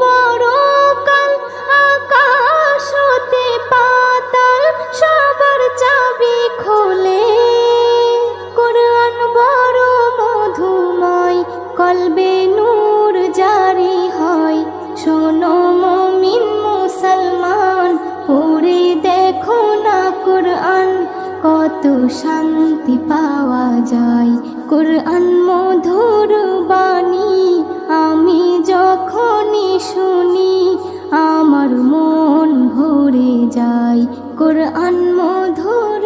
পরকাল আকাশ হতে পাতাল, সবার চাবি খোলে। কোরআন বড় মধুময়, কলবে জারি হয়। শোনো মমিন মুসলমান, পড়ে দেখো না কোরআন, কত শান্তি পাওয়া যায়। কোরআন মধুর বাণী যায় কোরআন মধুর